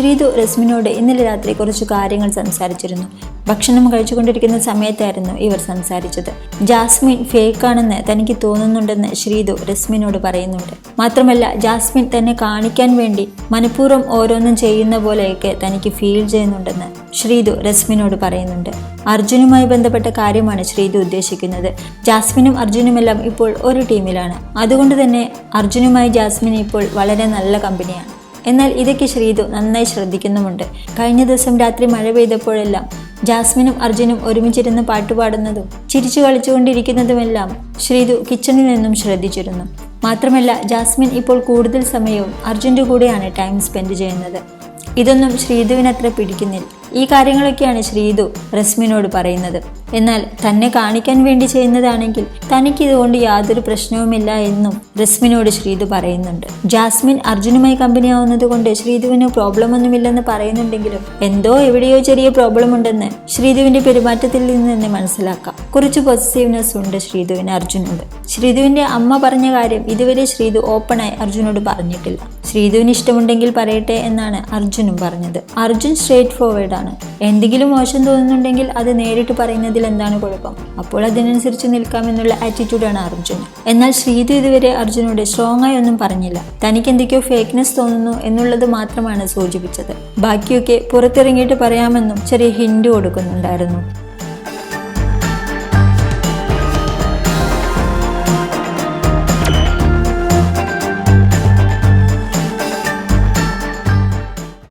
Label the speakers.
Speaker 1: ശ്രീതു രശ്മിനോട് ഇന്നലെ രാത്രി കുറച്ച് കാര്യങ്ങൾ സംസാരിച്ചിരുന്നു. ഭക്ഷണം കഴിച്ചുകൊണ്ടിരിക്കുന്ന സമയത്തായിരുന്നു ഇവർ സംസാരിച്ചത്. ജാസ്മിൻ ഫേക്കാണെന്ന് തനിക്ക് തോന്നുന്നുണ്ടെന്ന് ശ്രീതു രശ്മിനോട് പറയുന്നുണ്ട്. മാത്രമല്ല ജാസ്മിൻ തന്നെ കാണിക്കാൻ വേണ്ടി മനഃപൂർവം ഓരോന്നും ചെയ്യുന്ന പോലെയൊക്കെ തനിക്ക് ഫീൽ ചെയ്യുന്നുണ്ടെന്ന് ശ്രീതു രശ്മിനോട് പറയുന്നുണ്ട്. അർജുനുമായി ബന്ധപ്പെട്ട കാര്യമാണ് ശ്രീതു ഉദ്ദേശിക്കുന്നത്. ജാസ്മിനും അർജുനുമെല്ലാം ഇപ്പോൾ ഒരു ടീമിലാണ് അതുകൊണ്ട് തന്നെ അർജുനുമായി ജാസ്മിൻ ഇപ്പോൾ വളരെ നല്ല കമ്പനിയാണ് എന്നാൽ ഇതൊക്കെ ശ്രീതു നന്നായി ശ്രദ്ധിക്കുന്നുമുണ്ട്. കഴിഞ്ഞ ദിവസം രാത്രി മഴ പെയ്തപ്പോഴെല്ലാം ജാസ്മിനും അർജുനും ഒരുമിച്ചിരുന്ന് പാട്ടുപാടുന്നതും ചിരിച്ചു കളിച്ചുകൊണ്ടിരിക്കുന്നതുമെല്ലാം ശ്രീതു കിച്ചണിൽ നിന്നും ശ്രദ്ധിച്ചിരുന്നു. മാത്രമല്ല ജാസ്മിൻ ഇപ്പോൾ കൂടുതൽ സമയവും അർജുന്റെ കൂടെയാണ് ടൈം സ്പെൻഡ് ചെയ്യുന്നത്. ഇതൊന്നും ശ്രീതുവിനത്ര പിടിക്കുന്നില്ല. ഈ കാര്യങ്ങളൊക്കെയാണ് ശ്രീതു റസ്മിനോട് പറയുന്നത്. എന്നാൽ തന്നെ കാണിക്കാൻ വേണ്ടി ചെയ്യുന്നതാണെങ്കിൽ തനിക്കിതുകൊണ്ട് യാതൊരു പ്രശ്നവുമില്ല എന്നും റസ്മിനോട് ശ്രീതു പറയുന്നുണ്ട്. ജാസ്മിൻ അർജുനുമായി കമ്പനിയാവുന്നത് കൊണ്ട് ശ്രീതുവിന് പ്രോബ്ലം ഒന്നുമില്ലെന്ന് പറയുന്നുണ്ടെങ്കിലും എന്തോ എവിടെയോ ചെറിയ പ്രോബ്ലം ഉണ്ടെന്ന് ശ്രീതുവിന്റെ പെരുമാറ്റത്തിൽ നിന്ന് തന്നെ മനസ്സിലാക്കാം. കുറച്ച് പോസിറ്റീവ്നെസ് ഉണ്ട് ശ്രീതുവിന് അർജുനോട്. ശ്രീതുവിന്റെ അമ്മ പറഞ്ഞ കാര്യം ഇതുവരെ ശ്രീതു ഓപ്പണായി അർജുനോട് പറഞ്ഞിട്ടില്ല. ശ്രീധുവിന് ഇഷ്ടമുണ്ടെങ്കിൽ പറയട്ടെ എന്നാണ് അർജുനും പറഞ്ഞത്. അർജുൻ സ്ട്രേറ്റ് ആണ്. എന്തെങ്കിലും മോശം തോന്നുന്നുണ്ടെങ്കിൽ അത് നേരിട്ട് പറയുന്നതിൽ എന്താണ് കുഴപ്പം? അപ്പോൾ അതിനനുസരിച്ച് നിൽക്കാമെന്നുള്ള ആറ്റിറ്റ്യൂഡാണ് അർജുൻ എന്നാൽ ശ്രീധു ഇതുവരെ അർജുനോട് സ്ട്രോങ് ആയി ഒന്നും പറഞ്ഞില്ല. തനിക്ക് എന്തൊക്കെയോ ഫേക്ക്നെസ് തോന്നുന്നു എന്നുള്ളത് മാത്രമാണ് സൂചിപ്പിച്ചത്. ബാക്കിയൊക്കെ പുറത്തിറങ്ങിയിട്ട് പറയാമെന്നും ചെറിയ ഹിന്റ് കൊടുക്കുന്നുണ്ടായിരുന്നു.